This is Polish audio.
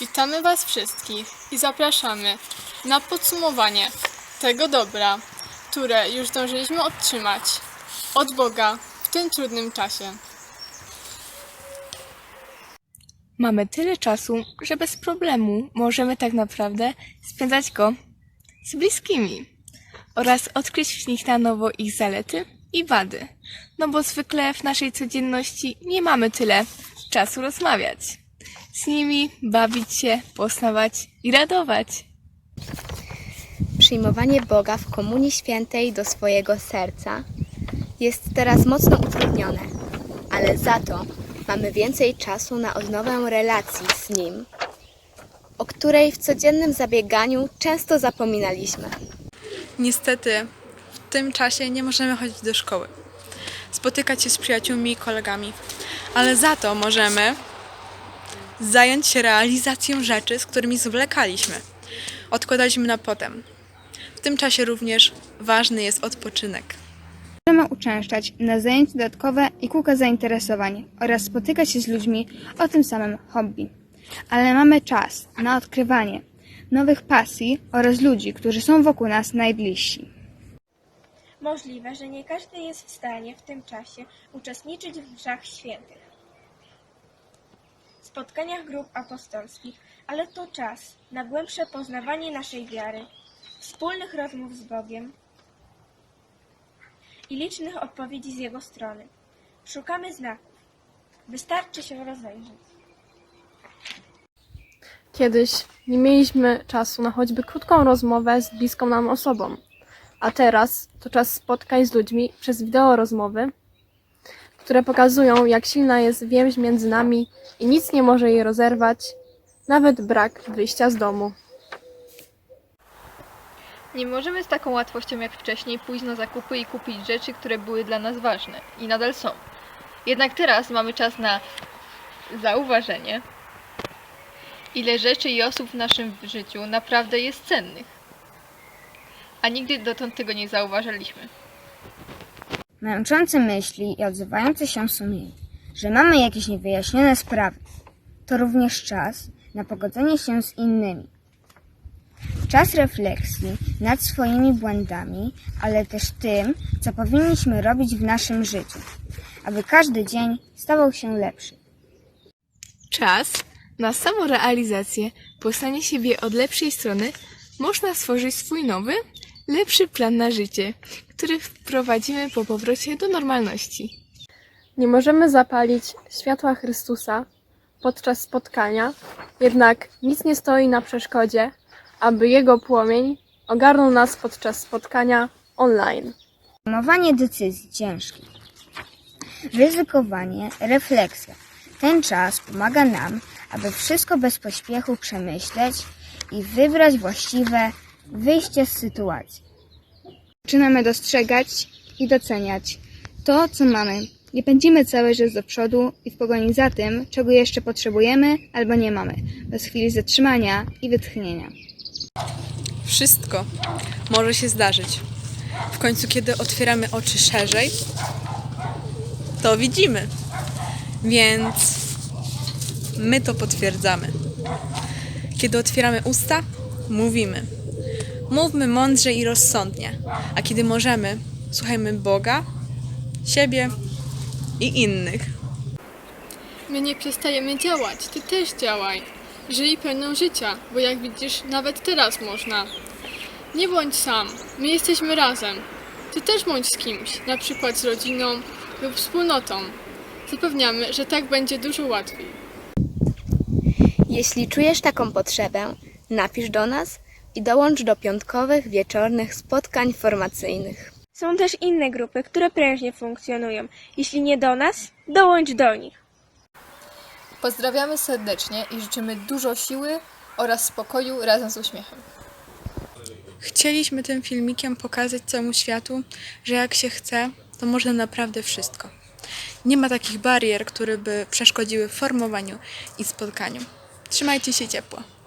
Witamy Was wszystkich i zapraszamy na podsumowanie tego dobra, które już zdążyliśmy otrzymać od Boga w tym trudnym czasie. Mamy tyle czasu, że bez problemu możemy tak naprawdę spędzać go z bliskimi oraz odkryć w nich na nowo ich zalety i wady. No bo zwykle w naszej codzienności nie mamy tyle czasu rozmawiać. Z nimi bawić się, poznawać i radować. Przyjmowanie Boga w Komunii Świętej do swojego serca jest teraz mocno utrudnione, ale za to mamy więcej czasu na odnowę relacji z Nim, o której w codziennym zabieganiu często zapominaliśmy. Niestety w tym czasie nie możemy chodzić do szkoły, spotykać się z przyjaciółmi i kolegami, ale za to możemy zająć się realizacją rzeczy, z którymi zwlekaliśmy. Odkładaliśmy na potem. W tym czasie również ważny jest odpoczynek. Możemy uczęszczać na zajęcia dodatkowe i kółka zainteresowań oraz spotykać się z ludźmi o tym samym hobby. Ale mamy czas na odkrywanie nowych pasji oraz ludzi, którzy są wokół nas najbliżsi. Możliwe, że nie każdy jest w stanie w tym czasie uczestniczyć w mszach świętych, spotkaniach grup apostolskich, ale to czas na głębsze poznawanie naszej wiary, wspólnych rozmów z Bogiem i licznych odpowiedzi z Jego strony. Szukamy znaków. Wystarczy się rozejrzeć. Kiedyś nie mieliśmy czasu na choćby krótką rozmowę z bliską nam osobą, a teraz to czas spotkań z ludźmi przez wideo rozmowy, które pokazują, jak silna jest więź między nami i nic nie może jej rozerwać, nawet brak wyjścia z domu. Nie możemy z taką łatwością jak wcześniej pójść na zakupy i kupić rzeczy, które były dla nas ważne i nadal są. Jednak teraz mamy czas na zauważenie, ile rzeczy i osób w naszym życiu naprawdę jest cennych. A nigdy dotąd tego nie zauważaliśmy. Męczące myśli i odzywające się sumienie, że mamy jakieś niewyjaśnione sprawy, to również czas na pogodzenie się z innymi. Czas refleksji nad swoimi błędami, ale też tym, co powinniśmy robić w naszym życiu, aby każdy dzień stawał się lepszy. Czas na samorealizację, poznanie siebie od lepszej strony, można stworzyć swój nowy, lepszy plan na życie, który wprowadzimy po powrocie do normalności. Nie możemy zapalić światła Chrystusa podczas spotkania, jednak nic nie stoi na przeszkodzie, aby Jego płomień ogarnął nas podczas spotkania online. Podejmowanie decyzji ciężkich, ryzykowanie, refleksja. Ten czas pomaga nam, aby wszystko bez pośpiechu przemyśleć i wybrać właściwe wyjście z sytuacji. Zaczynamy dostrzegać i doceniać to, co mamy. Nie pędzimy cały czas do przodu i w pogoni za tym, czego jeszcze potrzebujemy albo nie mamy, bez chwili zatrzymania i wytchnienia. Wszystko może się zdarzyć. W końcu, kiedy otwieramy oczy szerzej, to widzimy. Więc my to potwierdzamy. Kiedy otwieramy usta, mówimy. Mówmy mądrze i rozsądnie, a kiedy możemy, słuchajmy Boga, siebie i innych. My nie przestajemy działać, Ty też działaj. Żyj pełną życia, bo jak widzisz, nawet teraz można. Nie bądź sam, my jesteśmy razem. Ty też bądź z kimś, na przykład z rodziną lub wspólnotą. Zapewniamy, że tak będzie dużo łatwiej. Jeśli czujesz taką potrzebę, napisz do nas i dołącz do piątkowych wieczornych spotkań formacyjnych. Są też inne grupy, które prężnie funkcjonują. Jeśli nie do nas, dołącz do nich. Pozdrawiamy serdecznie i życzymy dużo siły oraz spokoju razem z uśmiechem. Chcieliśmy tym filmikiem pokazać całemu światu, że jak się chce, to można naprawdę wszystko. Nie ma takich barier, które by przeszkodziły w formowaniu i spotkaniu. Trzymajcie się ciepło.